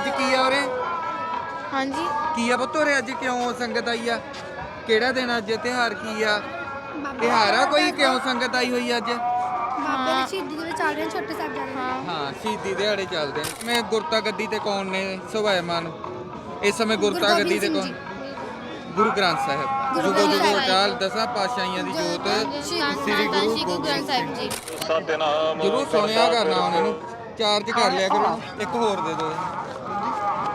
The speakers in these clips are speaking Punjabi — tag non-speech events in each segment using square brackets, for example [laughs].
ਅੱਜ ਕੀ ਆ ਉਰੇ? ਹਾਂਜੀ। ਕੀ ਆ ਪੁੱਤ ਉਰੇ ਅੱਜ? ਕਿਉਂ ਸੰਗਤ ਆਈ ਆ? ਕਿਹੜਾ ਦਿਨ ਅੱਜ? ਤਿਹਾਰ ਕੀ ਆ? ਤਿਹਾਰ ਆ ਕੋਈ? ਕਿਉਂ ਸੰਗਤ ਆਈ ਹੋਈ ਅੱਜ? ਬਾਬੇ ਦੀ ਸ਼ਹੀਦੀ ਦੇ ਚੱਲ ਰਹੇ ਨੇ ਛੋਟੇ ਸਾਹਿਬ ਜਾਦੇ ਹਾਂ। ਹਾਂ ਸ਼ਹੀਦੀ ਦਿਹਾੜੇ ਚੱਲਦੇ ਨੇ। ਮੈਂ ਗੁਰਤਾ ਗੱਦੀ ਤੇ ਕੌਣ ਨੇ? ਸੁਭਾਇਮਾਨ। ਇਸ ਸਮੇਂ ਗੁਰਤਾ ਗੱਦੀ ਤੇ ਕੌਣ? ਗੁਰੂ ਗ੍ਰੰਥ ਸਾਹਿਬ। ਗੁਰੂ ਜੁਗੋ ਗ੍ਰੰਥ ਜੁਗੋ। ਅਕਾਲ ਦਸਾਂ ਪਾਤਸ਼ਾਹੀਆਂ ਦੀ ਜੋਤ। ਸ੍ਰੀ ਗੁਰੂ ਗੋਬਿੰਦ ਸਾਹਿਬ ਜੀ। ਜਰੂਰ ਸੁਣਿਆ ਕਰਨਾ ਉਹਨਾਂ ਨੂੰ ਚਾਰਜ ਕਰ ਲਿਆ ਕਰੋ। ਇੱਕ ਹੋਰ ਦੇ ਦਿਓ।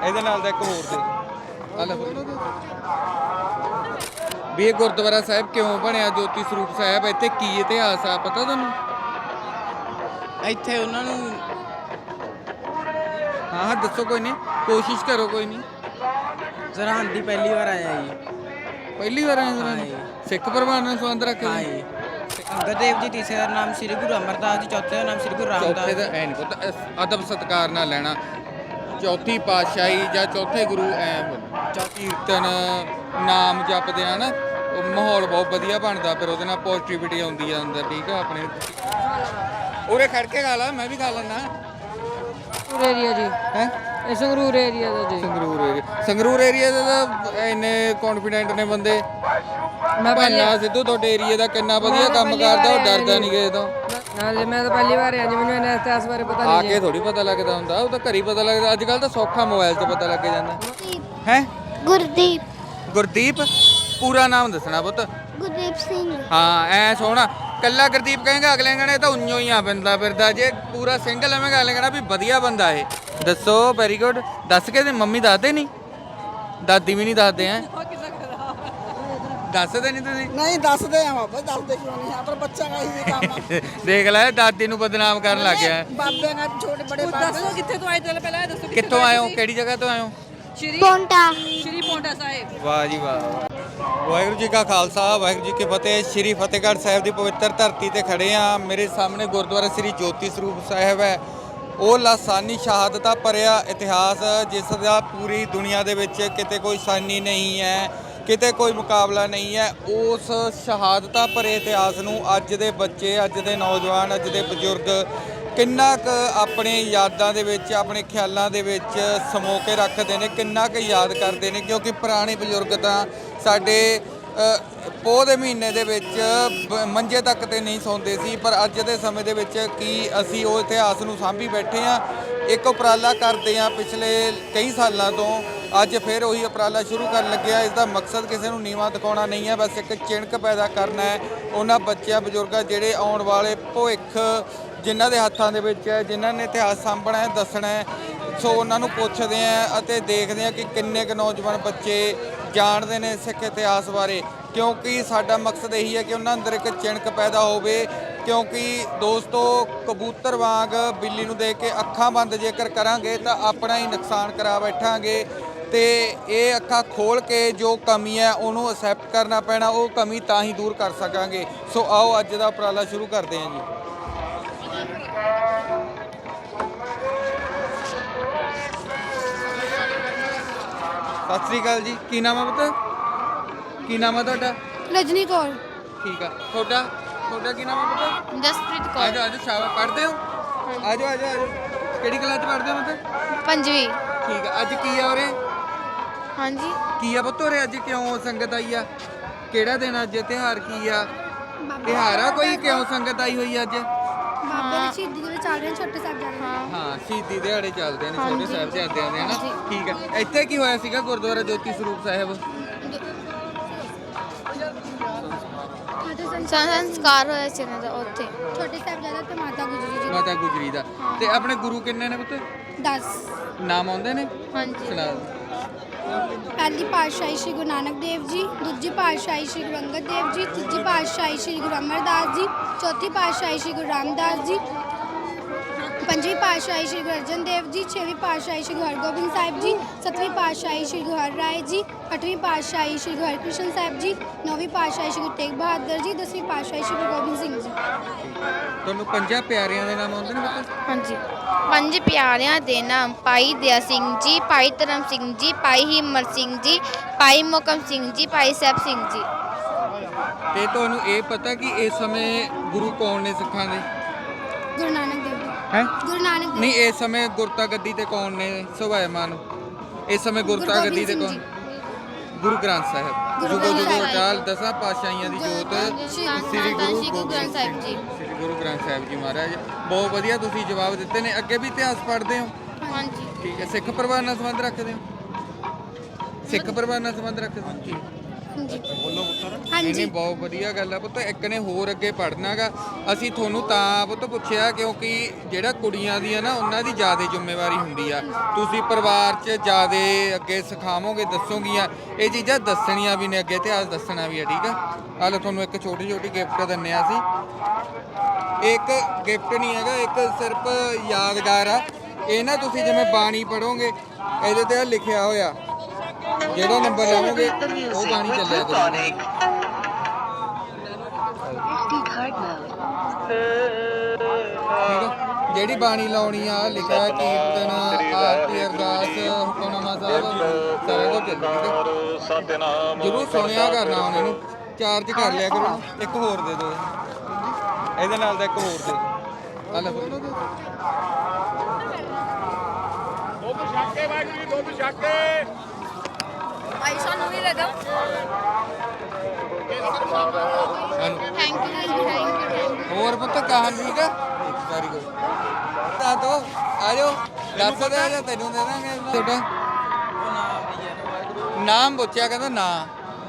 ਇਹਦੇ ਨਾਲ ਦਾ ਇੱਕ ਹੋਰ ਦੇ। ਦਿਓ ਆ ਲੈ ਫੜੋ। ਵੀ ਇਹ ਗੁਰਦੁਆਰਾ ਸਾਹਿਬ ਕਿਉਂ ਬਣਿਆ? ਜੋਤੀ ਸਰੂਪ ਸਾਹਿਬ ਇੱਥੇ ਕੀ ਇਤਿਹਾਸ ਆ ਪਤਾ ਤੁਹਾਨੂੰ ਇੱਥੇ ਉਹਨਾਂ ਨੂੰ ਹਾਂ ਹਾਂ ਦੱਸੋ ਕੋਈ ਨਹੀਂ। ਕੋਸ਼ਿਸ਼ ਕਰੋ ਕੋਈ ਨਹੀਂ। ਸਰਹੰਦ ਦੀ ਪਹਿਲੀ ਵਾਰ ਆਇਆ ਜੀ। ਪਹਿਲੀ ਵਾਰ ਆਏ ਹਾਂ ਜੀ। ਸਿੱਖ ਪਰਿਵਾਰ ਨਾਲ ਸੰਬੰਧ ਰੱਖਦੇ ਹਾਂ ਜੀ ਅੰਗਦ ਦੇਵ ਜੀ ਤੀਸਰੇ ਦਾ ਨਾਮ ਸ੍ਰੀ ਗੁਰੂ ਅਮਰਦਾਸ ਜੀ ਚੌਥੇ ਦਾ ਨਾਮ ਸ੍ਰੀ ਗੁਰੂ ਚੌਥੇ ਰਾਮਦਾਸ ਦਾ ਐ ਨਹੀਂ ਪਤਾ ਇਸ ਅਦਬ ਸਤਕਾਰ ਨਾਲ ਲੈਣਾ। ਚੌਥੀ ਪਾਤਸ਼ਾਹੀ ਜਾਂ ਚੌਥੇ ਗੁਰੂ ਐ ਕੀਰਤਨ ਨਾਮ ਜਪਦੇ ਆ ਨਾ ਉਹ ਮਾਹੌਲ ਬਹੁਤ ਵਧੀਆ ਬਣਦਾ ਫਿਰ ਉਹਦੇ ਨਾਲ ਪੋਜ਼ਿਟਿਵਿਟੀ ਆਉਂਦੀ ਆ ਅੰਦਰ ਠੀਕ ਆ ਆਪਣੇ? ਉਰੇ ਖੜ ਕੇ ਖਾ ਲਾ ਮੈਂ ਵੀ ਖਾ ਲੈਣਾ ਸੰਗਰੂਰ ਏਰੀਆ ਜੀ। ਹੈ? ਇਹ ਸੰਗਰੂਰ ਏਰੀਆ ਦਾ ਜੀ। ਸੰਗਰੂਰ ਏਰੀਆ ਸੰਗਰੂਰ ਏਰੀਆ ਦੇ ਤਾਂ ਇੰਨੇ ਕੌਨਫੀਡੈਂਟ ਨੇ ਬੰਦੇ। ਮੈਂ ਪਹਿਲੀ ਭਾਨਾ ਸਿੱਧੂ ਤੁਹਾਡੇ ਏਰੀਆ ਦਾ ਕਿੰਨਾ ਵਧੀਆ ਕੰਮ ਕਰਦਾ ਉਹ ਡਰਦਾ ਨਹੀਂ ਕਿਸੇ ਤੋਂ। ਨਾਲੇ ਮੈਂ ਤਾਂ ਪਹਿਲੀ ਵਾਰ ਆਇਆ ਜੀ ਮੈਨੂੰ ਇਹਨਾਂ ਇਤਿਹਾਸ ਬਾਰੇ ਪਤਾ ਆ ਨਹੀਂ ਕੇ ਥੋੜੀ ਪਤਾ ਲੱਗਦਾ ਹੁੰਦਾ ਉਹ ਤਾਂ ਘਰੀ ਪਤਾ ਲੱਗਦਾ ਅੱਜ ਕੱਲ ਤਾਂ ਸੌਖਾ ਮੋਬਾਈਲ 'ਚ ਪਤਾ ਲੱਗ ਜਾਂਦਾ। ਹੈ? ਗੁਰਦੀਪ। ਗੁਰਦੀਪ? ਪੂਰਾ ਨਾਮ ਦੱਸਣਾ ਪੁੱਤ। ਗੁਰਦੀਪ ਸਿੰਘ। ਹਾਂ ਐ ਸੋਹਣਾ। ਕੱਲਾ ਗੁਰਦੀਪ ਕਹੇਗਾ ਅਗਲੇ ਕਹਣੇ ਤਾਂ ਉਈਓ ਹੀ ਆ ਬੰਦਾ ਫਿਰਦਾ ਜੇ ਪੂਰਾ ਸਿੰਗਲ ਐਵੇਂ ਅਗਲੇ ਕਹਣਾ ਵੀ ਵਧੀਆ ਬੰਦਾ ਇਹ। ਦੱਸੋ ਵੈਰੀ ਗੁੱਡ ਦੱਸ ਕੇ ਤੇ ਮੰਮੀ ਦੱਸਦੇ ਨਹੀਂ ਦਾਦੀ ਵੀ ਨਹੀਂ ਦੱਸਦੇ ਐ ਦੱਸਦੇ ਨਹੀਂ ਤੁਸੀਂ? ਨਹੀਂ ਦੱਸਦੇ ਆ ਬਾਬਾ ਦੱਸਦੇ ਕਿਉਂ ਨਹੀਂ? ਆ ਪਰ ਬੱਚਾ ਦਾ ਹੀ ਕੰਮ ਆ। [laughs] ਦੇਖ ਲੈ ਦਾਦੀ ਨੂੰ ਬਦਨਾਮ ਕਰਨ ਲੱਗ ਗਿਆ। ਬਾਬੇ ਦਾ ਛੋਟੇ ਬੜੇ ਬਾਬੇ ਕਿੱਥੇ ਤੋਂ ਆਏ ਤੇ ਪਹਿਲਾਂ? ਇਹ ਦੱਸੋ ਕਿੱਥੋਂ ਆਏ ਹੋ? ਕਿਹੜੀ ਜਗ੍ਹਾ ਤੋਂ ਆਏ ਹੋ? ਸ਼੍ਰੀ ਪੌਂਟਾ। ਸ਼੍ਰੀ ਪੌਂਟਾ ਸਾਹਿਬ। ਵਾਹ ਜੀ ਵਾਹ। ਵਾਹਿਗੁਰੂ ਜੀ ਕਾ ਖਾਲਸਾ ਵਾਹਿਗੁਰੂ ਜੀ ਕੀ ਫਤਿਹ। ਸ੍ਰੀ ਫਤਿਹਗੜ੍ਹ ਸਾਹਿਬ ਦੀ ਪਵਿੱਤਰ ਧਰਤੀ ਤੇ ਖੜੇ ਆ। ਮੇਰੇ ਸਾਹਮਣੇ ਗੁਰਦੁਆਰਾ ਸ੍ਰੀ ਜੋਤੀ ਸਰੂਪ ਸਾਹਿਬ ਹੈ। ਉਹ ਲਾਸਾਨੀ ਸ਼ਹਾਦਤਾਂ ਭਰਿਆ ਇਤਿਹਾਸ ਜਿਸ ਦਾ ਪੂਰੀ ਦੁਨੀਆ ਦੇ ਵਿੱਚ ਕਿਤੇ ਕੋਈ ਸਾਨੀ ਨਹੀਂ ਹੈ। ਕਿਤੇ ਕੋਈ ਮੁਕਾਬਲਾ ਨਹੀਂ ਹੈ। ਉਸ ਸ਼ਹਾਦਤਾਂ ਭਰੇ ਇਤਿਹਾਸ ਨੂੰ ਅੱਜ ਦੇ ਬੱਚੇ, ਅੱਜ ਦੇ ਨੌਜਵਾਨ, ਅੱਜ ਦੇ ਬਜ਼ੁਰਗ ਕਿੰਨਾ ਕੁ ਆਪਣੇ ਯਾਦਾਂ ਦੇ ਵਿੱਚ, ਆਪਣੇ ਖਿਆਲਾਂ ਦੇ ਵਿੱਚ ਸਮੋ ਕੇ ਰੱਖਦੇ ਨੇ, ਕਿੰਨਾ ਕੁ ਯਾਦ ਕਰਦੇ ਨੇ, ਕਿਉਂਕਿ ਪੁਰਾਣੇ ਬਜ਼ੁਰਗ ਤਾਂ ਸਾਡੇ ਪੋਹ ਦੇ ਮਹੀਨੇ ਦੇ ਵਿੱਚ ਬ- ਮੰਜੇ ਤੱਕ ਤੇ ਨਹੀਂ ਸੌਂਦੇ ਸੀ, ਪਰ ਅੱਜ ਦੇ ਸਮੇਂ ਦੇ ਵਿੱਚ ਕੀ ਅਸੀਂ ਉਹ ਇਤਿਹਾਸ ਨੂੰ ਸਾਂਭੀ ਬੈਠੇ ਆ ਇੱਕ ਉਪਰਾਲਾ ਕਰਦੇ ਆ ਪਿਛਲੇ ਕਈ ਸਾਲਾਂ ਤੋਂ ਅੱਜ ਫਿਰ ਉਹੀ ਉਪਰਾਲਾ ਸ਼ੁਰੂ ਕਰਨ ਲੱਗਿਆ। ਇਸ ਦਾ ਮਕਸਦ ਕਿਸੇ ਨੂੰ ਨੀਵਾ ਦਿਖਾਉਣਾ ਨਹੀਂ ਹੈ, ਬਸ ਇੱਕ ਚਿਣਕ ਪੈਦਾ ਕਰਨਾ ਹੈ। ਉਹਨਾਂ ਬੱਚਿਆਂ, ਬਜ਼ੁਰਗਾਂ ਜਿਹੜੇ ਆਉਣ ਵਾਲੇ ਭਵਿੱਖ ਜਿਨ੍ਹਾਂ ਦੇ ਹੱਥਾਂ ਦੇ ਵਿੱਚ ਹੈ, ਜਿਨ੍ਹਾਂ ਨੇ ਇਤਿਹਾਸ ਸਾਂਭਣਾ ਹੈ, ਦੱਸਣਾ ਹੈ। ਸੋ ਉਹਨਾਂ ਨੂੰ ਪੁੱਛਦੇ ਆ ਅਤੇ ਦੇਖਦੇ ਆ ਕਿ ਕਿੰਨੇ ਕੁ ਨੌਜਵਾਨ ਬੱਚੇ ਜਾਣਦੇ ਨੇ ਸਿੱਖ ਇਤਿਹਾਸ ਬਾਰੇ। ਕਿਉਂਕਿ ਸਾਡਾ ਮਕਸਦ ਇਹੀ ਹੈ ਕਿ ਉਹਨਾਂ ਅੰਦਰ ਇੱਕ ਚਿਣਕ ਪੈਦਾ ਹੋਵੇ। ਕਿਉਂਕਿ ਦੋਸਤੋ, ਕਬੂਤਰ ਵਾਂਗ ਬਿੱਲੀ ਨੂੰ ਦੇਖ ਕੇ ਅੱਖਾਂ ਬੰਦ ਜੇਕਰ ਕਰਾਂਗੇ ਤਾਂ ਆਪਣਾ ਹੀ ਨੁਕਸਾਨ ਕਰਾ ਬੈਠਾਂਗੇ। ਤੇ ਇਹ ਅੱਖਾਂ ਖੋਲ ਕੇ ਜੋ ਕਮੀ ਹੈ ਉਹਨੂੰ ਅਸੈਪਟ ਕਰਨਾ ਪੈਣਾ ਉਹ ਕਮੀ ਤਾਂ ਹੀ ਦੂਰ ਕਰ ਸਕਾਂਗੇ। ਸੋ ਆਓ ਅੱਜ ਦਾ ਉਪਰਾਲਾ ਸ਼ੁਰੂ ਕਰਦੇ ਹਾਂ ਜੀ। ਸਤਿ ਸ੍ਰੀ ਅਕਾਲ ਜੀ। ਕੀ ਨਾਮ ਹੈ ਪੁੱਤ? ਕੀ ਨਾਮ ਹੈ ਤੁਹਾਡਾ? ਰਜਨੀ ਕੌਰ। ਠੀਕ ਆ। ਤੁਹਾਡਾ? ਤੁਹਾਡਾ ਕੀ ਨਾਮ ਹੈ ਪੁੱਤ? ਜਸਪ੍ਰੀਤ ਕੌਰ। ਆਜੋ ਆਜੋ ਸ਼ਾਬਾਸ਼। ਪੜ੍ਹਦੇ ਹੋ? ਆਜੋ ਆਜੋ ਆਜੋ। ਕਿਹੜੀ ਕਲਾਸ ਚ ਪੜ੍ਹਦੇ ਹੋ ਪੁੱਤ? ਪੰਜਵੀਂ। ਠੀਕ ਆ। ਅੱਜ ਕੀ ਆ ਉਰੇ? ਹਾਂਜੀ। ਕੀ ਆ ਪੁੱਤ ਉਰੇ ਅੱਜ ਕਿਉਂ ਸੰਗਤ ਆਈ ਆ? ਕਿਹੜਾ ਦਿਨ ਅੱਜ ਤਿਹਾਰ ਕੀ ਆ? ਤਿਹਾਰ ਆ ਕੋਈ ਕਿਉਂ ਸੰਗਤ ਆਈ ਹੋਈ ਅੱਜ? ਬਾਬੇ ਦੀ ਸ਼ਹੀਦੀ ਦੇ ਚੱਲ ਰਹੇ ਨੇ ਛੋਟੇ ਸਾਹਿਬ ਜਾਦੇ ਹਾਂ। ਹਾਂ ਸ਼ਹੀਦੀ ਦਿਹਾੜੇ ਚੱਲਦੇ ਨੇ ਛੋਟੇ। ਸਾਹਿਬਜ਼ਾਦਿਆਂ ਦੇ ਹਨਾ। ਠੀਕ ਆ। ਇੱਥੇ ਕੀ ਹੋਇਆ ਸੀਗਾ ਗੁਰਦੁਆਰਾ ਜੋਤੀ ਸਰੂਪ ਸਾਹਿਬ? ਸੰਸਕਾਰ। ਹੋਇਆ ਸੀ ਦਾ ਉੱਥੇ। ਛੋਟੇ ਸਾਹਿਬ ਜਾਦੇ ਤੇ ਮਾਤਾ ਗੁਜਰੀ ਜੀ ਮਾਤਾ ਗੁਜਰੀ ਦਾ। ਤੇ ਆਪਣੇ ਗੁਰੂ ਕਿੰਨੇ ਨੇ ਪੁੱਤ? 10 ਨਾਮ ਆਉਂਦੇ ਨੇ? ਹਾਂਜੀ। ਸੁਣਾ। ਪਹਿਲੀ ਪਾਤਸ਼ਾਹੀ ਸ਼੍ਰੀ ਗੁਰੂ ਨਾਨਕ ਦੇਵ ਜੀ, ਦੂਜੀ ਪਾਤਸ਼ਾਹੀ ਸ਼੍ਰੀ ਗੁਰੂ ਅੰਗਦ ਦੇਵ ਜੀ, ਤੀਜੀ ਪਾਤਸ਼ਾਹੀ ਸ਼੍ਰੀ ਗੁਰੂ ਅਮਰਦਾਸ ਜੀ, ਚੌਥੀ ਪਾਤਸ਼ਾਹੀ ਸ਼੍ਰੀ ਗੁਰੂ ਰਾਮਦਾਸ ਜੀ ਪੰਜਵੀਂ ਪਾਤਸ਼ਾਹੀ ਸ਼੍ਰੀ ਗੁਰੂ ਅਰਜਨ ਦੇਵ ਜੀ ਛੇਵੀਂ ਪਾਤਸ਼ਾਹੀ ਸ਼੍ਰੀ ਗੁਰੂ ਹਰਗੋਬਿੰਦ ਸਾਹਿਬ ਜੀ ਸੱਤਵੀਂ ਪਾਤਸ਼ਾਹੀ ਸ਼੍ਰੀ ਗੁਰੂ ਹਰਰਾਏ ਜੀ ਅੱਠਵੀਂ ਪਾਤਸ਼ਾਹੀ ਸ਼੍ਰੀ ਗੁਰੂ ਹਰਕ੍ਰਿਸ਼ਨ ਸਾਹਿਬ ਜੀ ਨੌਵੀਂ ਪਾਤਸ਼ਾਹੀ ਸ਼੍ਰੀ ਗੁਰੂ ਤੇਗ ਬਹਾਦਰ ਜੀ ਦਸਵੀਂ ਪਾਤਸ਼ਾਹੀ ਸ਼੍ਰੀ ਗੁਰੂ ਗੋਬਿੰਦ ਸਿੰਘ ਜੀ। ਤੁਹਾਨੂੰ ਪੰਜਾਂ ਪਿਆਰਿਆਂ ਦੇ ਨਾਮ ਆਉਂਦੇ ਨੇ ਪੁੱਤ ਹਾਂਜੀ। ਪੰਜ ਪਿਆਰਿਆਂ ਦੇ ਨਾਮ ਭਾਈ ਦਇਆ ਸਿੰਘ ਜੀ ਭਾਈ ਧਰਮ ਸਿੰਘ ਜੀ ਭਾਈ ਹਿੰਮਤ ਸਿੰਘ ਜੀ ਭਾਈ ਮੋਕਮ ਸਿੰਘ ਜੀ ਭਾਈ ਸਾਹਿਬ ਸਿੰਘ ਜੀ। ਤੇ ਤੁਹਾਨੂੰ ਇਹ ਪਤਾ ਕਿ ਇਸ ਸਮੇਂ ਗੁਰੂ ਕੌਣ ਨੇ ਸਿੱਖਾਂ ਦੇ? ਗੁਰੂ ਨਾਨਕ ਹੈ? ਗੁਰੂ ਨਾਨਕ ਦੇਵ ਨਹੀਂ ਇਸ ਸਮੇਂ ਗੁਰਤਾ ਗੱਦੀ ਤੇ ਕੌਣ ਨੇ? ਸੁਭਾਇਮਾਨ ਇਸ ਸਮੇਂ ਗੁਰਤਾ ਗੁਰੂ ਗੱਦੀ ਤੇ ਗੋਬਿੰਦ ਕੌਣ? ਸਿੰਘ ਗੁਰੂ ਗ੍ਰੰਥ ਸਾਹਿਬ। ਗੁਰੂ ਜੁਗੋ ਗ੍ਰੰਥ ਜੁਗੋ ਸਾਹਿਬ। ਅਕਾਲ ਦਸਾਂ ਪਾਤਸ਼ਾਹੀਆਂ ਦੀ ਜੋਤ ਸ਼੍ਰੀ ਸ੍ਰੀ ਗੁਰੂ ਗੁਰੂ ਗ੍ਰੰਥ ਸਾਹਿਬ ਜੀ। ਸ੍ਰੀ ਗੁਰੂ ਗ੍ਰੰਥ ਸਾਹਿਬ ਜੀ ਮਹਾਰਾਜ ਬਹੁਤ ਵਧੀਆ ਤੁਸੀਂ ਜਵਾਬ ਦਿੱਤੇ ਨੇ। ਅੱਗੇ ਵੀ ਇਤਿਹਾਸ ਪੜ੍ਹਦੇ ਹੋ? ਹਾਂਜੀ। ਠੀਕ ਹੈ ਸਿੱਖ ਪਰਿਵਾਰ ਨਾਲ ਸੰਬੰਧ ਰੱਖਦੇ ਹੋ? ਸਿੱਖ ਪਰਿਵਾਰ ਨਾਲ ਸੰਬੰਧ ਰੱਖਦੇ ਹੋ? ਠੀਕ ਹਾਂਜੀ। ਨਹੀਂ ਹਾਂਜੀ। ਨਹੀਂ ਬਹੁਤ ਵਧੀਆ ਗੱਲ ਆ ਪੁੱਤ। ਇੱਕ ਨੇ ਹੋਰ ਅੱਗੇ ਪੜ੍ਹਨਾਗਾ ਅਸੀਂ ਤੁਹਾਨੂੰ ਤਾਂ ਪੁੱਤ ਪੁੱਛਿਆ ਕਿਉਂਕਿ ਜਿਹੜਾ ਕੁੜੀਆਂ ਦੀ ਆ ਨਾ ਉਹਨਾਂ ਦੀ ਜ਼ਿਆਦਾ ਜ਼ਿੰਮੇਵਾਰੀ ਹੁੰਦੀ ਆ। ਤੁਸੀਂ ਪਰਿਵਾਰ 'ਚ ਜ਼ਿਆਦਾ ਅੱਗੇ ਸਿਖਾਵੋਗੇ ਦੱਸੋਗੀਆਂ ਇਹ ਚੀਜ਼ਾਂ ਦੱਸਣੀਆਂ ਵੀ ਨੇ ਅੱਗੇ ਇਤਿਹਾਸ ਦੱਸਣਾ ਵੀ ਆ ਠੀਕ ਆ? ਆ ਲਓ ਤੁਹਾਨੂੰ ਇੱਕ ਛੋਟੀ ਛੋਟੀ ਗਿਫਟ ਦਿੰਨੇ ਆ ਅਸੀਂ। ਇੱਕ ਗਿਫਟ ਨਹੀਂ ਹੈਗਾ ਇੱਕ ਸਿਰਫ ਯਾਦਗਾਰ ਆ। ਇਹ ਨਾ ਤੁਸੀਂ ਜਿਵੇਂ ਬਾਣੀ ਪੜੋਗੇ ਇਹਦੇ ਤੇ ਲਿਖਿਆ ਹੋਇਆ। ਜਿਹੜਾ ਨੰਬਰ ਲਾਵੋਗੇ ਉਹ ਬਾਣੀ ਚੱਲਿਆ ਕਰੂਗੀ ਜਿਹੜੀ ਬਾਣੀ ਲਾਉਣੀ ਆ ਲਿਖਿਆ ਕੀਰਤਨ ਆਰਤੀ ਅਰਦਾਸ ਹੁਕਮਨਾਮਾ ਸਾਹਿਬ ਸਾਰਾ ਕੁਝ ਚੱਲੂ ਠੀਕ ਹੈ ਜਰੂਰ ਸੁਣਿਆ ਕਰਨਾ ਹੁਣ ਇਹਨੂੰ ਚਾਰਜ ਕਰ ਲਿਆ ਕਰੋ। ਇੱਕ ਹੋਰ ਦੇ ਦਿਓ। ਇਹਦੇ ਨਾਲ ਦਾ ਇੱਕ ਹੋਰ ਦੇ ਦਿਓ। ਆ ਲੈ ਭਾਈ ਸਾਨੂੰ ਵੀ ਲੱਗਾ। ਥੈਂਕ ਯੂ ਜੀ ਥੈਂਕ ਯੂ ਹੋਰ ਪੁੱਤ ਕਹਾਣ ਠੀਕ ਆ? ਵੈਰੀ ਗੁੱਡ ਤਾਂ ਤੋ ਆ ਜਾਓ। ਦੱਸ ਦੇ ਆ ਜਾ ਤੈਨੂੰ ਦੇ ਦਾਂਗੇ ਤੁਹਾਡਾ? ਨਾਮ ਪੁੱਛਿਆ ਕਹਿੰਦਾ ਨਾ।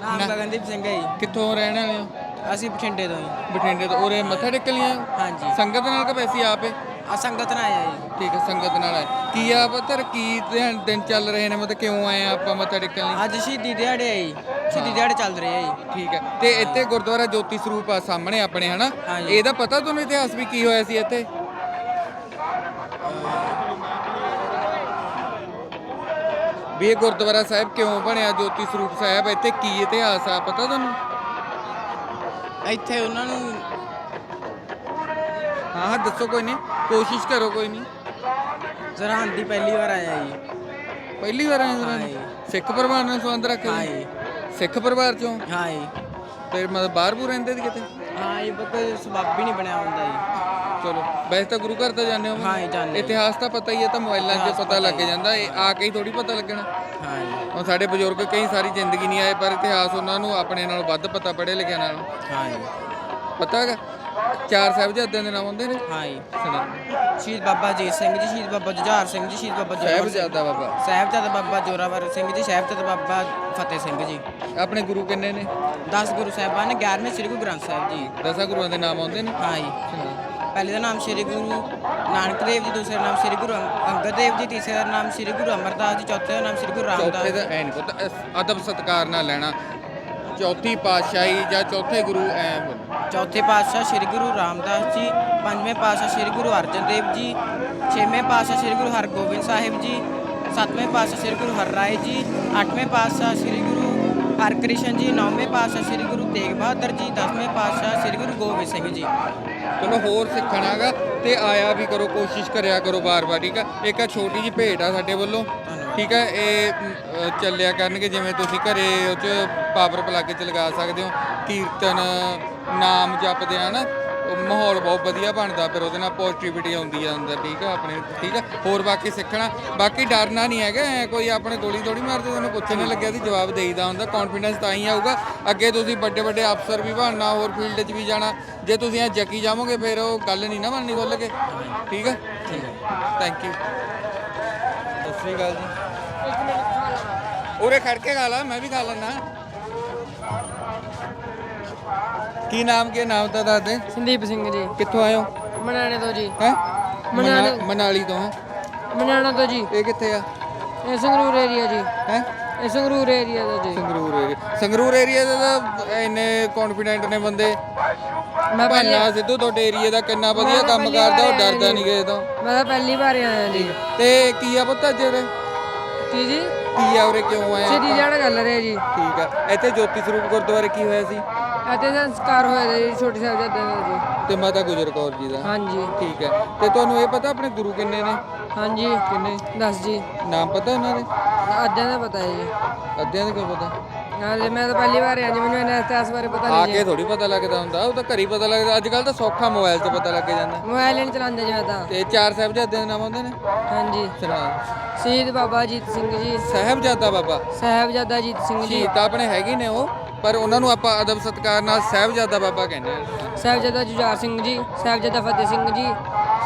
ਨਾਮ ਗਗਨਦੀਪ ਸਿੰਘ ਹੈ ਜੀ। ਕਿੱਥੋਂ ਰਹਿਣ ਵਾਲੇ ਹੋ? ਅਸੀਂ ਬਠਿੰਡੇ ਤੋਂ ਜੀ। ਬਠਿੰਡੇ ਤੋਂ। ਉਰੇ ਮੱਥਾ ਆਏ ਹੋ? ਹਾਂਜੀ। ਸੰਗਤ ਨਾਲ ਕਿ ਵੈਸੇ ਹੀ ਆਪੇ ਆ ਸੰਗਤ ਨਾਲ ਆਇਆ ਜੀ। ਠੀਕ ਹੈ ਸੰਗਤ ਨਾਲ ਆਏ। ਕੀ ਆ ਪੁੱਤਰ ਕੀ ਦਿਨ ਦਿਨ ਚੱਲ ਰਹੇ ਨੇ? ਮਤਲਬ ਕਿਉਂ ਆਏ ਆ ਆਪਾਂ ਮੱਥਾ ਟੇਕਣ ਲਈ? ਅੱਜ ਸ਼ਹੀਦੀ ਦਿਹਾੜੇ ਆ ਜੀ। ਸ਼ਹੀਦੀ ਦਿਹਾੜੇ ਚੱਲ ਰਹੇ ਜੀ। ਠੀਕ ਹੈ ਤੇ ਇੱਥੇ ਗੁਰਦੁਆਰਾ ਜੋਤੀ ਸਰੂਪ ਆ ਸਾਹਮਣੇ ਆਪਣੇ ਹਨਾ? ਹਾਂਜੀ। ਇਹਦਾ ਪਤਾ ਤੁਹਾਨੂੰ ਇਤਿਹਾਸ ਵੀ ਕੀ ਹੋਇਆ ਸੀ ਇੱਥੇ? ਵੀ ਇਹ ਗੁਰਦੁਆਰਾ ਸਾਹਿਬ ਕਿਉਂ ਬਣਿਆ ਜੋਤੀ ਸਰੂਪ ਸਾਹਿਬ? ਇੱਥੇ ਕੀ ਇਤਿਹਾਸ ਆ? ਪਤਾ ਤੁਹਾਨੂੰ? ਇੱਥੇ ਉਹਨਾਂ ਨੂੰ ਹਾਂ ਹਾਂ ਦੱਸੋ ਕੋਈ ਨਹੀਂ। ਕੋਸ਼ਿਸ਼ ਕਰੋ ਕੋਈ ਨਹੀਂ। ਸਰਹੰਦ ਦੀ ਪਹਿਲੀ ਵਾਰ ਆਇਆ ਜੀ। ਪਹਿਲੀ ਵਾਰ ਆਏ ਹਾਂ ਤੁਸੀਂ? ਜੀ। ਸਿੱਖ ਪਰਿਵਾਰ ਨਾਲ ਸੰਬੰਧ ਰੱਖਦੇ ਹਾਂ? ਜੀ। ਸਿੱਖ ਪਰਿਵਾਰ ਚੋਂ? ਹਾਂ ਜੀ। ਫਿਰ ਮਤਲਬ ਬਾਹਰ ਬੂ ਰਹਿੰਦੇ ਸੀ ਕਿਤੇ? ਹਾਂ ਜੀ ਕੋਈ ਸਬੱਬ ਹੀ ਨਹੀਂ ਬਣਿਆ ਹੁੰਦਾ ਜੀ। ਚਲੋ ਵੈਸੇ ਤਾਂ ਗੁਰੂ ਘਰ ਤਾਂ ਜਾਂਦੇ ਹੋ ਹਾਂ ਜੀ, ਜਾਂਦੇ। ਇਤਿਹਾਸ ਤਾਂ ਪਤਾ ਹੀ ਹੈ ਤਾਂ ਮੋਬਾਈਲਾਂ 'ਚ ਪਤਾ ਲੱਗ। ਜਾਂਦਾ। ਇਹ ਆ ਕੇ ਹੀ ਥੋੜੀ ਪਤਾ ਲੱਗਣਾ। ਹਾਂ ਜੀ। ਹੁਣ ਸਾਡੇ ਬਜ਼ੁਰਗ ਕਈ ਸਾਰੀ ਜ਼ਿੰਦਗੀ ਨਹੀਂ ਆਏ ਪਰ ਇਤਿਹਾਸ ਉਹਨਾਂ ਨੂੰ ਆਪਣੇ ਨਾਲੋਂ ਵੱਧ ਪਤਾ ਪੜ੍ਹੇ ਲਿਖਿਆ ਨਾਲੋਂ। ਹਾਂ ਜੀ। ਪਤਾ ਹੈਗਾ? ਚਾਰ ਸਾਹਿਬਜ਼ਾਦਿਆਂ ਦੇ ਨਾਮ ਹੁੰਦੇ ਨੇ? ਹਾਂ ਜੀ ਸੁਣੋ। ਸ਼ਹੀਦ ਬਾਬਾ ਅਜੀਤ ਸਿੰਘ ਜੀ ਸ਼ਹੀਦ ਬਾਬਾ ਜੁਝਾਰ ਸਿੰਘ ਜੀ ਸ਼ਹੀਦ ਬਾਬਾ ਜੋਰਾਵਰ ਸਿੰਘ। ਸਾਹਿਬਜ਼ਾਦਾ ਬਾਬਾ। ਸਾਹਿਬਜ਼ਾਦਾ ਬਾਬਾ ਜੋਰਾਵਰ ਸਿੰਘ ਜੀ ਸਾਹਿਬਜ਼ਾਦਾ ਬਾਬਾ ਫਤਿਹ ਸਿੰਘ ਜੀ। ਆਪਣੇ ਗੁਰੂ ਕਿੰਨੇ ਨੇ? 10 ਗੁਰੂ ਸਾਹਿਬਾਨ 11ਵੇਂ ਸ੍ਰੀ ਗੁਰੂ ਗ੍ਰੰਥ ਸਾਹਿਬ ਜੀ। ਦਸਾਂ ਗੁਰੂਆਂ ਦੇ ਨਾਮ ਆਉਂਦੇ ਨੇ? ਹਾਂ ਜੀ। ਸੁਣਾਓ। ਪਹਿਲੇ ਦਾ ਨਾਮ ਸ੍ਰੀ ਗੁਰੂ ਨਾਨਕ ਦੇਵ ਜੀ ਦੂਸਰਾ ਨਾਮ ਸ੍ਰੀ ਗੁਰੂ ਅੰਗ- ਅੰਗਦ ਦੇਵ ਜੀ ਤੀਸਰੇ ਦਾ ਨਾਮ ਸ੍ਰੀ ਗੁਰੂ ਅਮਰਦਾਸ ਜੀ ਚੌਥੇ ਦਾ ਨਾਮ ਸ੍ਰੀ ਗੁਰੂ ਰਾਮਦਾਸ ਚੌਥੇ ਦਾ ਐ ਨਹੀਂ ਪਤਾ ਅਦਬ ਸਤਕਾਰ ਨਾਲ ਲੈਣਾ। ਚੌਥੀ ਪਾਤਸ਼ਾਹੀ ਜਾਂ ਚੌਥੇ ਗੁਰੂ ਐ ਬੋਲੋ ਚੌਥੇ ਪਾਤਸ਼ਾਹ ਸ੍ਰੀ ਗੁਰੂ ਰਾਮਦਾਸ ਜੀ ਪੰਜਵੇਂ ਪਾਤਸ਼ਾਹ ਸ੍ਰੀ ਗੁਰੂ ਅਰਜਨ ਦੇਵ ਜੀ ਛੇਵੇਂ ਪਾਤਸ਼ਾਹ ਸ੍ਰੀ ਗੁਰੂ ਹਰਗੋਬਿੰਦ ਸਾਹਿਬ ਜੀ ਸੱਤਵੇਂ ਪਾਤਸ਼ਾਹ ਸ੍ਰੀ ਗੁਰੂ ਹਰਰਾਏ ਜੀ ਅੱਠਵੇਂ ਪਾਤਸ਼ਾਹ ਸ੍ਰੀ ਗੁਰੂ ਹਰਕ੍ਰਿਸ਼ਨ ਜੀ ਨੌਵੇਂ ਪਾਤਸ਼ਾਹ ਸ੍ਰੀ ਗੁਰੂ ਤੇਗ ਬਹਾਦਰ ਜੀ ਦਸਵੇਂ ਪਾਤਸ਼ਾਹ ਸ੍ਰੀ ਗੁਰੂ ਗੋਬਿੰਦ ਸਿੰਘ ਜੀ। ਚਲੋ ਹੋਰ ਸਿੱਖਣਾਗਾ ਤੇ ਆਇਆ ਵੀ ਕਰੋ ਕੋਸ਼ਿਸ਼ ਕਰਿਆ ਕਰੋ ਬਾਰ-ਬਾਰ ਠੀਕ ਆ? ਇੱਕ ਆ ਛੋਟੀ ਜੀ ਭੇਟ ਆ ਸਾਡੇ ਵੱਲੋਂ। ਠੀਕ ਹੈ ਇਹ ਅ, ਚੱਲਿਆ ਕਰਨਗੇ ਜਿਵੇਂ ਤੁਸੀਂ ਘਰੇ ਉਹ ਚ ਪਾਵਰ ਪਲੱਗ ਚ ਲਗਾ ਸਕਦੇ ਹੋ ਕੀਰਤਨ ਨਾਮ ਜਪਦੇ ਆ ਨਾ ਉਹ ਮਾਹੌਲ ਬਹੁਤ ਵਧੀਆ ਬਣਦਾ ਫਿਰ ਉਹਦੇ ਨਾਲ ਪੋਜ਼ਿਟਿਵਿਟੀ ਆਉਂਦੀ ਆ ਅੰਦਰ ਠੀਕ ਆ ਆਪਣੇ ਠੀਕ ਆ? ਹੋਰ ਬਾਕੀ ਸਿੱਖਣਾ ਬਾਕੀ ਡਰਨਾ ਨਹੀਂ ਹੈਗਾ ਐਂ ਕੋਈ ਆਪਣੇ ਗੋਲੀ ਥੋੜੀ ਮਾਰਦੇ ਤੁਹਾਨੂੰ ਪੁੱਛਣ ਲੱਗਿਆ ਸੀ ਜਵਾਬ ਦੇਈਦਾ ਹੁੰਦਾ ਕੌਨਫੀਡੈਂਸ ਤਾਂ ਹੀ ਆਊਗਾ। ਅੱਗੇ ਤੁਸੀਂ ਵੱਡੇ ਵੱਡੇ ਅਫਸਰ ਵੀ ਬਣਨਾ ਹੋਰ ਫੀਲਡ 'ਚ ਵੀ ਜਾਣਾ ਜੇ ਤੁਸੀਂ ਐ ਜੱਕੀ ਜਾਵੋਗੇ ਫਿਰ ਉਹ ਗੱਲ ਨਹੀਂ ਨਾ ਬਣਨੀ ਖੁੱਲ ਕੇ ਠੀਕ ਆ? ਠੀਕ ਹੈ ਥੈਂਕ ਯੂ ਸਤਿ ਸ੍ਰੀ ਅਕਾਲ ਜੀ। ਉਰੇ ਖੜ ਕੇ ਖਾ ਲਾ ਮੈਂ ਵੀ ਖਾ ਲੈਣਾ ਕੀ ਨਾਮ ਕੀ ਨਾਮ ਤਾਂ ਦੱਸ ਦੇ? ਸੰਦੀਪ ਸਿੰਘ ਜੀ। ਕਿੱਥੋਂ ਆਏ ਹੋ? ਮਨਾਣੇ ਤੋਂ ਜੀ। ਹੈ? ਮਨਾਲੀ। ਮਨਾਲੀ ਤੋਂ। ਹੈ ਮਨਾਣਾ ਤੋਂ ਜੀ। ਇਹ ਕਿੱਥੇ ਆ? ਇਹ ਸੰਗਰੂਰ ਏਰੀਆ ਜੀ। ਹੈ? ਇਹ ਸੰਗਰੂਰ ਏਰੀਆ ਦਾ ਜੀ। ਸੰਗਰੂਰ ਏਰੀਆ ਸੰਗਰੂਰ ਏਰੀਆ ਦੇ ਤਾਂ ਇੰਨੇ ਕੌਨਫੀਡੈਂਟ ਨੇ ਬੰਦੇ। ਮੈਂ ਪਹਿਲੀ ਭਾਨਾ ਸਿੱਧੂ ਤੁਹਾਡੇ ਏਰੀਆ ਦਾ ਕਿੰਨਾ ਵਧੀਆ ਕੰਮ ਪਹਿਲੀ ਕਰਦਾ ਉਹ ਆਇਆ ਡਰਦਾ। ਨਹੀਂ ਕਿਸੇ ਤੋਂ। ਮੈਂ ਤਾਂ ਪਹਿਲੀ ਵਾਰ ਆਇਆ ਜੀ। ਤੇ ਕੀ ਆ ਪੁੱਤ ਅੱਜ ਉਰੇ? ਕੀ ਜੀ? ਕੀ ਆ ਉਰੇ ਕਿਉਂ ਆਇਆ ਸਿੱਧੀ ਜੜ ਗੱਲ ਰਿਹਾ ਜੀ। ਠੀਕ ਆ। ਇੱਥੇ ਜੋਤੀ ਸਰੂਪ ਗੁਰਦੁਆਰੇ ਕੀ ਹੋਇਆ ਸੀ? ਅਤੇ ਸੰਸਕਾਰ ਹੋਇਆ ਜੀ ਛੋਟੇ ਸਾਹਿਬਜ਼ਾਦੇ ਦਾ ਜੀ। ਤੇ ਮਾਤਾ ਗੁਜਰ ਕੌਰ ਜੀ ਦਾ? ਹਾਂਜੀ। ਠੀਕ ਹੈ ਤੇ ਤੁਹਾਨੂੰ ਇਹ ਪਤਾ ਆਪਣੇ ਗੁਰੂ ਕਿੰਨੇ ਨੇ? ਹਾਂਜੀ। ਕਿੰਨੇ? ਦੱਸ ਜੀ। ਨਾਮ ਪਤਾ ਉਹਨਾਂ ਦੇ? ਅੱਧਿਆਂ ਦਾ ਪਤਾ ਹੈ ਜੀ। ਅੱਧਿਆਂ ਦੇ ਕੋਈ ਪਤਾ? ਹਾਲੇ ਮੈਂ ਤਾਂ ਪਹਿਲੀ ਵਾਰ ਆਇਆ ਜੀ ਮੈਨੂੰ ਇਹਨਾਂ ਇਤਿਹਾਸ ਬਾਰੇ ਪਤਾ ਆ ਨਹੀਂ ਕੇ ਜੀ ਥੋੜੀ ਪਤਾ ਲੱਗਦਾ ਹੁੰਦਾ ਉਹ ਤਾਂ ਘਰੀ ਪਤਾ ਲੱਗਦਾ ਅੱਜ ਕੱਲ ਤਾਂ ਸੌਖਾ ਮੋਬਾਈਲ 'ਤੇ ਪਤਾ ਲੱਗ ਜਾਂਦਾ। ਮੋਬਾਈਲ ਨਹੀਂ ਚਲਾਉਂਦੇ ਜੀ ਮੈਂ ਤਾਂ। ਤੇ ਚਾਰ ਸਾਹਿਬਜ਼ਾਦੇ ਦੇ ਨਾਮ ਆਉਂਦੇ ਨੇ? ਹਾਂਜੀ। ਸੁਣਾ। ਸ਼ਹੀਦ ਬਾਬਾ ਅਜੀਤ ਸਿੰਘ ਜੀ। ਸਾਹਿਬਜ਼ਾਦਾ ਬਾਬਾ? ਸਾਹਿਬਜ਼ਾਦਾ ਅਜੀਤ ਸਿੰਘ ਜੀ। ਸ਼ਹੀਦ ਤਾਂ ਆਪਣੇ ਹੈਗੇ ਨੇ ਉਹ ਪਰ ਉਹਨਾਂ ਨੂੰ ਆਪਾਂ ਅਦਬ ਸਤਕਾਰ ਨਾਲ ਸਾਹਿਬਜ਼ਾਦਾ ਬਾਬਾ ਕਹਿੰਦੇ ਆ ਸਾਹਿਬਜ਼ਾਦਾ ਜੁਝਾਰ ਸਿੰਘ ਜੀ ਸਾਹਿਬਜ਼ਾਦਾ ਫਤਿਹ ਸਿੰਘ ਜੀ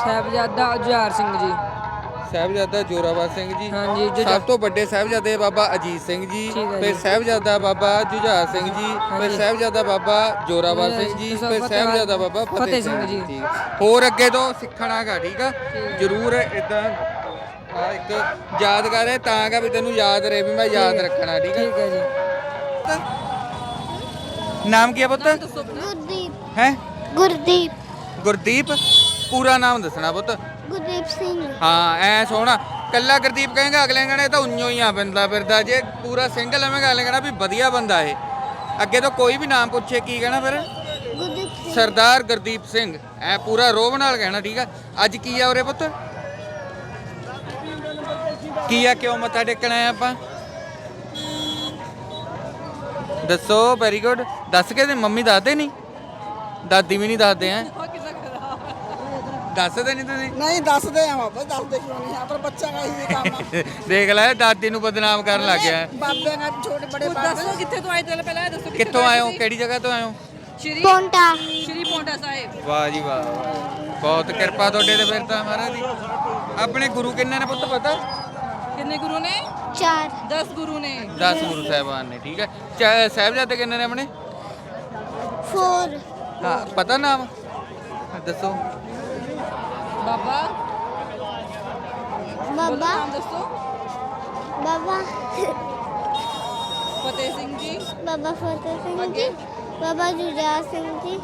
ਸਾਹਿਬਜ਼ਾਦਾ ਜੁਝਾਰ ਸਿੰਘ ਜੀ। ਸਾਹਿਬਜ਼ਾਦਾ ਜੋਰਾਵਰ ਸਿੰਘ ਜੀ। ਹਾਂਜੀ, ਸਭ ਤੋਂ ਵੱਡੇ ਸਾਹਿਬਜ਼ਾਦੇ ਬਾਬਾ ਅਜੀਤ ਸਿੰਘ ਜੀ ਠੀਕ ਹੈ ਫਿਰ ਜੀ। ਸਾਹਿਬਜ਼ਾਦਾ ਬਾਬਾ ਜੁਝਾਰ ਸਿੰਘ ਜੀ ਫਿਰ ਹਾਂਜੀ। ਸਾਹਿਬਜ਼ਾਦਾ ਬਾਬਾ ਜੋਰਾਵਰ ਸਿੰਘ ਜੀ ਫਿਰ ਫਤਿਹ- ਸਾਹਿਬਜ਼ਾਦਾ ਬਾਬਾ ਫਤਿਹ ਸਿੰਘ ਜੀ। ਠੀਕ। ਹੋਰ ਅੱਗੇ ਤੋਂ ਸਿੱਖਣਾਗਾ ਠੀਕ ਆ? ਜ਼ਰੂਰ ਇਦਾਂ ਆ ਇੱਕ ਯਾਦਗਾਰ ਹੈ ਤਾਂ ਕਿ ਵੀ ਤੈਨੂੰ ਯਾਦ ਰਹੇ ਵੀ ਮੈਂ ਯਾਦ ਰੱਖਣਾ ਠੀਕ ਠੀਕ ਹੈ ਜੀ। ਨਾਮ ਕੀ ਹੈ ਪੁੱਤ? ਗੁਰਦੀਪ। ਹੈ? ਗੁਰਦੀਪ। ਗੁਰਦੀਪ? ਪੂਰਾ ਨਾਮ ਦੱਸਣਾ ਪੁੱਤ। ਗੁਰਦੀਪ ਸਿੰਘ। ਹਾਂ ਐ ਸੋਹਣਾ ਕੱਲਾ ਗੁਰਦੀਪ ਕਹੇਗਾ ਅਗਲੇ ਕਹਣੇ ਤਾਂ ਉਈਓ ਹੀ ਆ ਬੰਦਾ ਫਿਰਦਾ ਜੇ ਪੂਰਾ ਸਿੰਗਲ ਐਵੇਂ ਅਗਲੇ ਕਹਣਾ ਵੀ ਵਧੀਆ ਬੰਦਾ ਇਹ। ਅੱਗੇ ਤੋਂ ਕੋਈ ਵੀ ਨਾਮ ਪੁੱਛੇ ਕੀ ਕਹਿਣਾ ਫਿਰ? ਗੁਰਦੀਪ ਸਰਦਾਰ ਗੁਰਦੀਪ ਸਿੰਘ। ਐ ਪੂਰਾ ਰੋਬ ਨਾਲ ਕਹਿਣਾ ਠੀਕ ਆ? ਅੱਜ ਕੀ ਆ ਉਰੇ ਪੁੱਤ? ਕੀ ਆ ਕਿਉਂ ਮੱਥਾ ਟੇਕਣਾ ਹੈ ਆਪਾਂ? ਦੱਸੋ ਵੈਰੀ ਗੁੱਡ ਦੱਸ ਕੇ ਤੇ ਮੰਮੀ ਦੱਸਦੇ ਨਹੀਂ? ਦਾਦੀ ਵੀ ਨਹੀਂ ਦੱਸਦੇ ਆ ਦੱਸਦੇ ਨਹੀਂ ਤੁਸੀਂ? ਨਹੀਂ ਦੱਸਦੇ ਆ ਬਾਬਾ ਦੱਸਦੇ ਕਿਉਂ ਨਹੀਂ ਆ? ਪਰ ਬੱਚਾ ਦਾ ਹੀ ਕੰਮ ਆ। [laughs] ਦੇਖ ਲੈ ਦਾਦੀ ਨੂੰ ਬਦਨਾਮ ਕਰਨ ਲੱਗ ਗਿਆ। ਬਾਬੇ ਨਾਲ ਛੋਟੇ ਬੜੇ ਬਾਬੇ ਦੱਸੋ ਕਿੱਥੇ ਤੋਂ ਆਏ ਤੇ ਪਹਿਲਾਂ ਇਹ ਦੱਸੋ ਕਿੱਥੋਂ ਆਏ ਹੋ? ਕਿਹੜੀ ਜਗ੍ਹਾ ਤੋਂ ਆਏ ਹੋ? ਸ਼੍ਰੀ ਪੌਂਟਾ। ਸ਼੍ਰੀ ਪੌਂਟਾ ਸਾਹਿਬ। ਵਾਹ ਜੀ ਵਾਹ ਬਹੁਤ ਕਿਰਪਾ ਤੁਹਾਡੇ ਤੇ ਫਿਰ ਤਾਂ ਮਹਾਰਾਜ ਦੀ। ਆਪਣੇ ਗੁਰੂ ਕਿੰਨੇ ਨੇ ਪੁੱਤ ਪਤਾ? ਕਿੰਨੇ ਗੁਰੂ ਨੇ? ਚਾਰ। 10 ਗੁਰੂ ਨੇ। 10 ਗੁਰੂ ਸਾਹਿਬਾਨ ਨੇ ਠੀਕ ਹੈ। ਸਾਹਿਬਜ਼ਾਦੇ ਕਿੰਨੇ ਨੇ ਆਪਣੇ? 4 ਪਤਾ ਨਾਮ? ਦੱਸੋ। ਬਾਬਾ। ਬਾਬਾ। ਨਾਮ ਦੱਸੋ। ਬਾਬਾ। ਫਤਿਹ ਸਿੰਘ ਜੀ। ਬਾਬਾ ਫਤਿਹ ਸਿੰਘ ਜੀ। ਬਾਬਾ ਜੁਝਾਰ ਸਿੰਘ ਜੀ।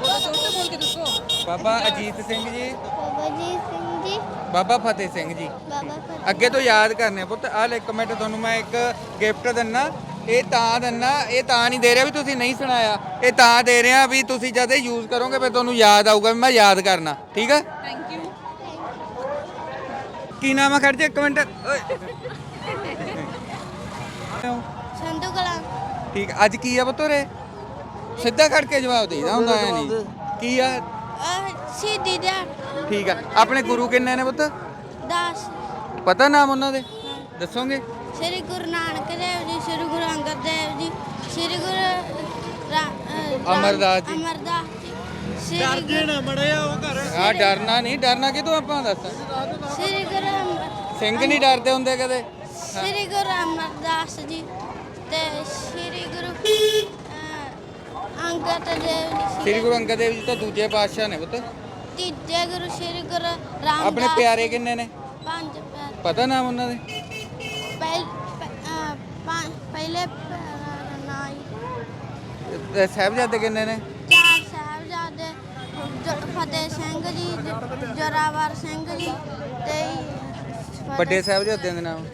ਬੋਲੋ ਜੋਰ ਤੇ ਬੋਲ ਕੇ ਦੱਸੋ। ਬਾਬਾ ਅਜੀਤ ਸਿੰਘ ਜੀ। ਬਾਬਾ ਜੀ ਸਿੰਘ ਜੀ। ਬਾਬਾ ਫਤਿਹ ਸਿੰਘ ਜੀ। ਬਾਬਾ ਫਤਿਹ ਅੱਗੇ ਤੋਂ ਯਾਦ ਕਰਨੇ ਆ ਪੁੱਤ। ਆਹ ਲੈ ਇੱਕ ਮਿੰਟ ਤੁਹਾਨੂੰ ਮੈਂ ਇੱਕ ਗਿਫਟ ਦਿੰਨਾ। ਇਹ ਤਾਂ ਦਿੰਨਾ ਇਹ ਤਾਂ ਨਹੀਂ ਦੇ ਰਿਹਾ ਵੀ ਤੁਸੀਂ ਨਹੀਂ ਸੁਣਾਇਆ। ਇਹ ਤਾਂ ਦੇ ਰਿਹਾ ਵੀ ਤੁਸੀਂ ਜਦ ਇਹ ਯੂਜ਼ ਕਰੋਗੇ ਫਿਰ ਤੁਹਾਨੂੰ ਯਾਦ ਆਊਗਾ ਵੀ ਮੈਂ ਯਾਦ ਕਰਨਾ। ਠੀਕ ਆ? ਥੈਂਕ ਯੂ ਕੀ ਨਾਮ ਆ ਖੜ ਜਾ ਇੱਕ ਮਿੰਟ। ਓਏ। ਸੰਧੂ ਕਲਾਂ। ਠੀਕ ਆ, ਅੱਜ ਕੀ ਆ ਪੁੱਤ ਰੇ ਸਿੱਧਾ ਖੜ ਕੇ ਜਵਾਬ ਦੇਈਦਾ ਹੁੰਦਾ ਐ ਨਹੀਂ। ਕੀ ਆ? ਸਿੱਧੀ ਦਾ। ਠੀਕ ਆ। ਆਪਣੇ ਗੁਰੂ ਕਿੰਨੇ ਨੇ ਪੁੱਤ? ਦਾਸ। ਪਤਾ ਨਾਮ ਉਹਨਾਂ ਦੇ? ਦੱਸੋਗੇ? ਸ੍ਰੀ ਗੁਰੂ ਨਾਨਕ ਦੇਵ ਜੀ ਸ੍ਰੀ ਗੁਰੂ ਅੰਗਦ ਦੇਵ ਜੀ ਸ੍ਰੀ ਗੁਰੂ ਰਾ- ਅ, ਰਾਮ- ਅਮਰਦਾਸ ਜੀ। ਅਮਰਦਾਸ ਜੀ ਸ੍ਰੀ ਗੁਰੂ ਆ ਡਰਨਾ ਨਹੀਂ ਡਰਨਾ ਕਿਤੋਂ ਆਪਾਂ ਦੱਸ? ਸ੍ਰੀ ਗੁਰੂ ਅਮਰ- ਸਿੰਘ ਨਹੀਂ ਡਰਦੇ ਹੁੰਦੇ ਕਦੇ? ਸ੍ਰੀ ਗੁਰੂ ਅਮਰਦਾਸ ਜੀ ਤੇ ਸ੍ਰੀ ਗੁਰੂ ਅ, ਅੰਗਦ ਦੇਵ ਜੀ ਸ੍ਰੀ ਗੁਰੂ ਅੰਗਦ ਦੇਵ ਜੀ ਤਾਂ ਦੂਜੇ ਪਾਤਸ਼ਾਹ ਨੇ ਪੁੱਤ। ਤੀਜੇ ਗੁਰੂ ਸ੍ਰੀ ਗੁਰੂ ਰਾਮਦਾਸ ਆਪਣੇ ਪਿਆਰੇ ਕਿੰਨੇ ਨੇ? ਪੰਜ ਪਿਆਰੇ। ਪਤਾ ਨਾਮ ਉਹਨਾਂ ਦੇ? ਪਹਿਲ ਨਾਈ। ਤੇ ਸਾਹਿਬਜ਼ਾਦੇ ਕਿੰਨੇ ਨੇ? ਚਾਰ ਸਾਹਿਬਜ਼ਾਦੇ ਜ- ਫਤਿਹ ਸਿੰਘ ਜੀ ਜ- ਜੋਰਾਵਰ ਸਿੰਘ ਜੀ ਤੇ ਫਤਿਹ- ਵੱਡੇ ਸਾਹਿਬਜ਼ਾਦਿਆਂ ਦੇ ਨਾਮ? ਅ,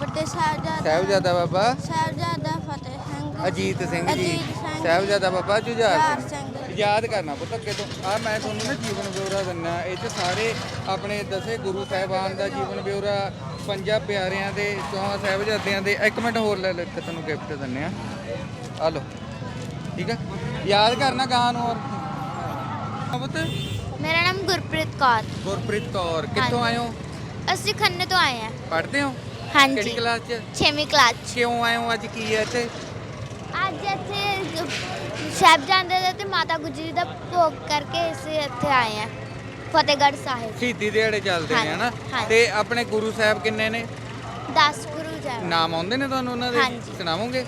ਵੱਡੇ ਸਾਹਿਬਜ਼ਾਦਾ ਸਾਹਿਬਜ਼ਾਦਾ ਬਾਬਾ? ਸਾਹਿਬਜ਼ਾਦਾ ਫਤਿਹ ਸਿੰਘ ਅਜੀਤ ਸਿੰਘ ਜੀ। ਅਜੀਤ ਸਿੰਘ ਸਾਹਿਬਜ਼ਾਦਾ ਬਾਬਾ ਜੁਝਾਰ ਜੁਝਾਰ ਸਿੰਘ। ਸਿੰਘ। ਯਾਦ ਕਰਨਾ ਪੁੱਤ ਅੱਗੇ ਤੋਂ। ਆ ਮੈਂ ਤੁਹਾਨੂੰ ਨਾ ਜੀਵਨ ਬਿਉਰਾ ਦਿੰਨਾ। ਇਹ ਚ ਸਾਰੇ ਆਪਣੇ ਦਸੇ ਗੁਰੂ ਸਾਹਿਬਾਨ ਦਾ ਜੀਵਨ ਬਿਉਰਾ ਪੰਜਾਂ ਪਿਆਰਿਆਂ ਦੇ ਚੌਹਾਂ ਸਾਹਿਬਜ਼ਾਦਿਆਂ ਦੇ ਇੱਕ ਮਿੰਟ ਹੋਰ ਲੈ ਲਓ ਇੱਥੇ ਤੁਹਾਨੂੰ ਗਿਫਟ ਦਿੰਨੇ ਆ ਆ ਲਓ। ਠੀਕ ਆ? ਯਾਦ ਕਰਨਾ ਗਾਂ ਨੂੰ ਔਰ ਪੁੱਤ। ਮੇਰਾ ਨਾਮ ਗੁਰਪ੍ਰੀਤ ਕੌਰ। ਗੁਰਪ੍ਰੀਤ ਕੌਰ ਕਿੱਥੋਂ ਆਏ ਹੋ ਅਸੀਂ ਖੰਨੇ ਤੋਂ ਆਏ ਹਾਂ। ਪੜ੍ਹਦੇ ਹੋ? ਹਾਂਜੀ। ਕਿਹੜੀ ਕਲਾਸ ਚ? 6ਵੀਂ ਕਲਾਸ 'ਚ। ਕਿਉਂ ਆਏ ਹੋ ਅੱਜ? ਕੀ ਹੈ ਇੱਥੇ? ਅੱਜ ਇੱਥੇ ਸਾਹਿਬਜ਼ਾਦੇ ਦਾ ਤੇ ਮਾਤਾ ਗੁਜਰੀ ਦਾ ਭੋਗ ਕਰਕੇ ਅਸੀਂ ਇੱਥੇ ਆਏ ਹਾਂ। ਫਤਿਹਗੜ੍ਹ ਸਾਹਿਬ। ਸ਼ਹੀਦੀ ਦਿਹਾੜੇ ਚੱਲਦੇ ਨੇ ਹਨਾ? ਹਾਂਜੀ। ਤੇ ਆਪਣੇ ਗੁਰੂ ਸਾਹਿਬ ਕਿੰਨੇ ਨੇ? 10 ਗੁਰੂ ਸਾਹਿਬ। ਨਾਮ ਆਉਂਦੇ ਨੇ ਤੁਹਾਨੂੰ ਉਹਨਾਂ ਦੇ? ਹਾਂਜੀ। ਸੁਣਾਵੋਗੇ?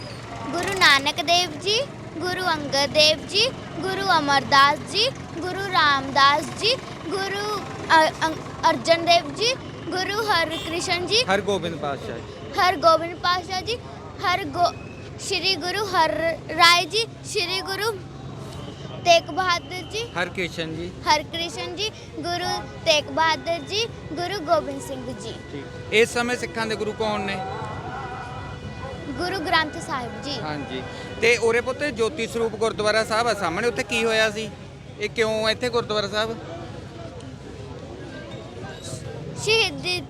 ਗੁਰੂ ਨਾਨਕ ਦੇਵ ਜੀ ਗੁਰੂ ਅੰਗਦ ਦੇਵ ਜੀ ਗੁਰੂ ਅਮਰਦਾਸ ਜੀ ਗੁਰੂ ਰਾਮਦਾਸ ਜੀ ਗੁਰੂ ਅ- ਅੰ- ਅਰਜਨ ਦੇਵ ਜੀ ਗੁਰੂ ਹਰਕ੍ਰਿਸ਼ਨ ਜੀ ਹਰਗੋਬਿੰਦ ਪਾਤਸ਼ਾਹ ਜੀ। ਹਰਗੋਬਿੰਦ ਪਾਤਸ਼ਾਹ ਜੀ ਹਰ ਗੋ ਸ਼੍ਰੀ ਗੁਰੂ ਹਰ ਰਾਏ ਜੀ ਸ਼੍ਰੀ ਗੁਰੂ ਤੇਗ ਬਹਾਦਰ ਜੀ। ਹਰਕ੍ਰਿਸ਼ਨ ਜੀ। ਹਰਕ੍ਰਿਸ਼ਨ ਜੀ ਗੁਰੂ ਤੇਗ ਬਹਾਦਰ ਜੀ ਗੁਰੂ ਗੋਬਿੰਦ ਸਿੰਘ ਜੀ। ਠੀਕ। ਇਸ ਸਮੇਂ ਸਿੱਖਾਂ ਦੇ ਗੁਰੂ ਕੌਣ ਨੇ? ਗੁਰੂ ਗ੍ਰੰਥ ਸਾਹਿਬ ਜੀ। ਹਾਂਜੀ। ਤੇ ਉਰੇ ਪੁੱਤ ਜੋਤੀ ਸਰੂਪ ਗੁਰਦੁਆਰਾ ਸਾਹਿਬ ਆ ਸਾਹਮਣੇ ਉੱਥੇ ਕੀ ਹੋਇਆ ਸੀ? ਇਹ ਕਿਉਂ ਇੱਥੇ ਗੁਰਦੁਆਰਾ ਸਾਹਿਬ? ਸ਼ਹੀਦੀ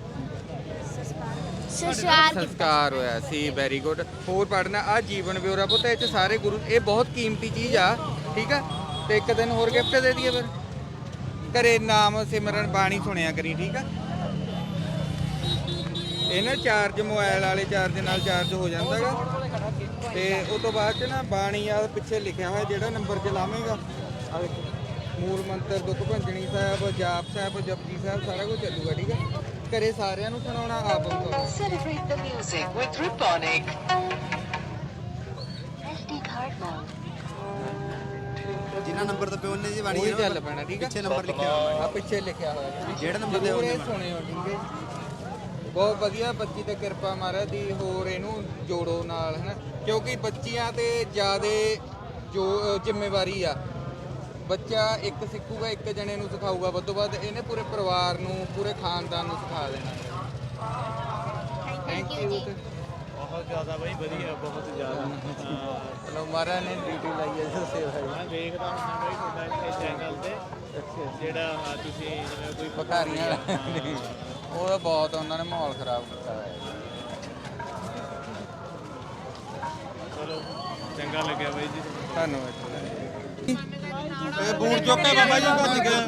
ਸੰਸਕਾਰ ਸੰਸਕਾਰ ਹੋਇਆ ਸੀ ਵੈਰੀ ਗੁੱਡ ਹੋਰ ਪੜਨਾ ਆ ਜੀਵਨ ਬਿਉਰਾ ਪੁੱਤ ਇਹ ਚ ਸਾਰੇ ਗੁਰੂ ਇਹ ਬਹੁਤ ਕੀਮਤੀ ਚੀਜ਼ ਆ ਠੀਕ ਆ? ਤੇ ਇੱਕ ਦਿਨ ਹੋਰ ਗਿਫਟ ਦੇ ਦਈਏ ਫਿਰ। ਘਰੇ ਨਾਮ ਸਿਮਰਨ ਬਾਣੀ ਸੁਣਿਆ ਕਰੀ ਠੀਕ ਆ? ਇਹ ਨਾ ਚਾਰਜ ਮੋਬਾਈਲ ਵਾਲੇ ਚਾਰਜ ਨਾਲ ਚਾਰਜ ਹੋ ਜਾਂਦਾਗਾ ਤੇ ਉਸ ਤੋਂ ਬਾਅਦ ਚ ਨਾ ਬਾਣੀ ਆ ਪਿੱਛੇ ਲਿਖਿਆ ਹੋਇਆ ਜਿਹੜਾ ਨੰਬਰ ਚ ਲਾਵੇਂਗਾ। ਆ ਵੇਖੋ ਮੂਲ ਮੰਤਰ ਦੁੱਖ ਭੰਜਣੀ ਸਾਹਿਬ ਜਾਪ ਸਾਹਿਬ ਜਪਜੀ ਸਾਹਿਬ ਸਾਰਾ ਕੁਝ ਚੱਲੂਗਾ ਠੀਕ ਆ? ਘਰੇ ਸਾਰਿਆਂ ਨੂੰ ਸੁਣਾਉਣਾ ਆਪ ਨੂੰ ਸੁਣਾਉਣਾ। Celebrate the music with Ruponic. ਜਿੰਨਾ ਨੰਬਰ ਤੇ ਪਿਓ ਨੇ ਜੀ ਬਾਣੀ ਉਹੀ ਹੈ ਚੱਲ ਪੈਣਾ ਠੀਕ ਹੈ ਪਿੱਛੇ ਨੰਬਰ ਲਿਖਿਆ ਹੋਇਆ ਆ ਪਿੱਛੇ ਲਿਖਿਆ ਹੋਇਆ ਜਿਹੜਾ ਨੰਬਰ ਤੇ ਜ਼ਰੂਰ ਉਹਨੇ ਇਹ ਸੁਣਿਓ ਠੀਕ ਹੈ ਜੀ। ਬਹੁਤ ਵਧੀਆ ਬੱਚੀ ਤੇ ਕਿਰਪਾ ਮਹਾਰਾਜ ਦੀ ਹੋਰ ਇਹਨੂੰ ਜੋੜੋ ਨਾਲ ਹਨਾ? ਕਿਉਂਕਿ ਬੱਚੀਆਂ ਤੇ ਜਿਆਦੇ ਜੋ ਅ, ਜ਼ਿੰਮੇਵਾਰੀ ਆ। ਬੱਚਾ ਇੱਕ ਸਿੱਖੂਗਾ ਇੱਕ ਜਣੇ ਨੂੰ ਸਿਖਾਊਗਾ। ਵੱਧ ਤੋਂ ਵੱਧ ਇਹਨੇ ਪੂਰੇ ਪਰਿਵਾਰ ਨੂੰ ਪੂਰੇ ਖਾਨਦਾਨ ਨੂੰ ਸਿਖਾ ਦੇਣਾ। ਥੈਂਕ ਯੂ ਜੀ। ਬਹੁਤ ਜ਼ਿਆਦਾ ਬਈ ਵਧੀਆ ਬਹੁਤ ਜ਼ਿਆਦਾ। ਚਲੋ ਮਹਾਰਾਜ ਨੇ ਡਿਊਟੀ ਲਾਈ ਹੈ ਸੇਵਾ ਮੈਂ ਦੇਖਦਾ ਹੁੰਦਾ ਬਈ ਤੁਹਾਡਾ ਇੱਥੇ ਚੈਨਲ ਤੇ ਜਿਹੜਾ ਤੁਸੀਂ ਜਿਵੇਂ ਕੋਈ ਭਕਾਰੀਆਂ ਉਹ ਤਾਂ ਬਹੁਤ ਉਹਨਾਂ ਨੇ ਮਾਹੌਲ ਖਰਾਬ ਕੀਤਾ ਹੋਇਆ ਚਲੋ ਚੰਗਾ ਲੱਗਿਆ ਬਾਈ ਜੀ। ਧੰਨਵਾਦ ਇਹ ਬੂਟ ਚੁੱਕੇ ਬਾਬਾ ਜੀ ਭੱਜ ਗਏ